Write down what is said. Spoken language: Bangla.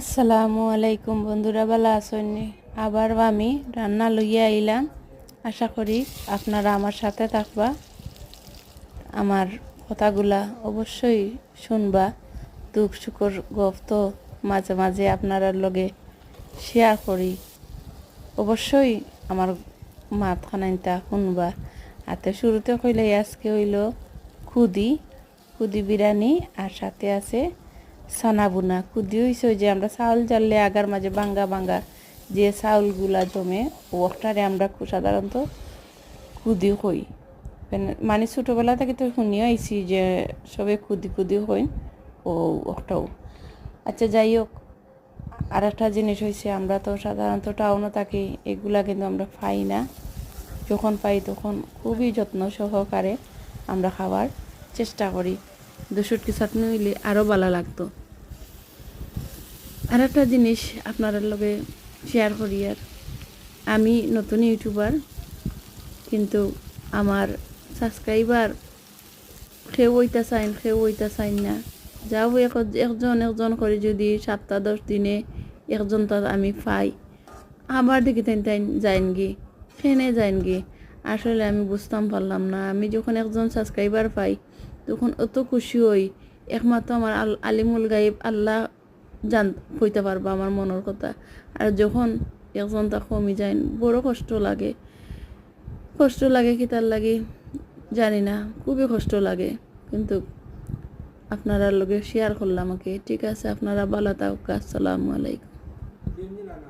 আসসালামু আলাইকুম বন্ধুরা, ভালো আছেন? আবার আমি রান্না লইয়া আইলাম। আশা করি আপনারা আমার সাথে থাকবা। আমার কথাগুলা অবশ্যই শুনবা। দুঃখ, সুখর গপ তো মাঝে মাঝে আপনারা লগে শেয়ার করি। অবশ্যই আমার মাত খানাইটা শুনবা। হাতে শুরুতে কইলে আজকে হইল খুদি খুদি বিরিয়ানি, আর সাথে আছে সানা খুদি হইছে ওই যে আমরা চাউল জানলে আগার মাঝে বাঙ্গা বাঙ্গা যে চাউলগুলা জমে, ওটারে আমরা সাধারণত খুদি হই। মানে ছোটোবেলা থেকে তো শুনিও আইছি যে সবে খুদি খুদি হই, ও ওটাও। আচ্ছা যাই হোক আর একটা জিনিস হয়েছে আমরা তো সাধারণত টাউনও থাকি, এগুলা কিন্তু আমরা পাই না। যখন পাই তখন খুবই যত্ন সহকারে আমরা খাওয়ার চেষ্টা করি। দুশুটকি চাটনি হইলে আরও ভালো লাগতো। আর একটা জিনিস আপনার লগে শেয়ার করি, আর আমি নতুন ইউটিউবার কিন্তু আমার সাবস্ক্রাইবার কেউ ওইটা চাইন কেউ ওইটা চাইন না। যাও এক- একজন একজন করে যদি সাতটা, দশ দিনে একজন তার আমি পাই, আবার দেখি তাই তাই যাইন গি খেনে যাইন গি আসলে আমি বুঝতাম পারলাম না। আমি যখন একজন সাবস্ক্রাইবার পাই, তখন অত খুশি হই। একমাত্র আমার আল আলিমুল গাইব, আল্লাহ জান, কইতে পারব আমার মনের কথা। আর যখন একজন তা কমি যায়, বড় কষ্ট লাগে। কষ্ট লাগে কি তার লাগে জানি না, খুবই কষ্ট লাগে। কিন্তু আপনারা লগে শেয়ার করলাম আমাকে, ঠিক আছে, আপনারা ভালো থাকুক, আসসালামু আলাইকুম।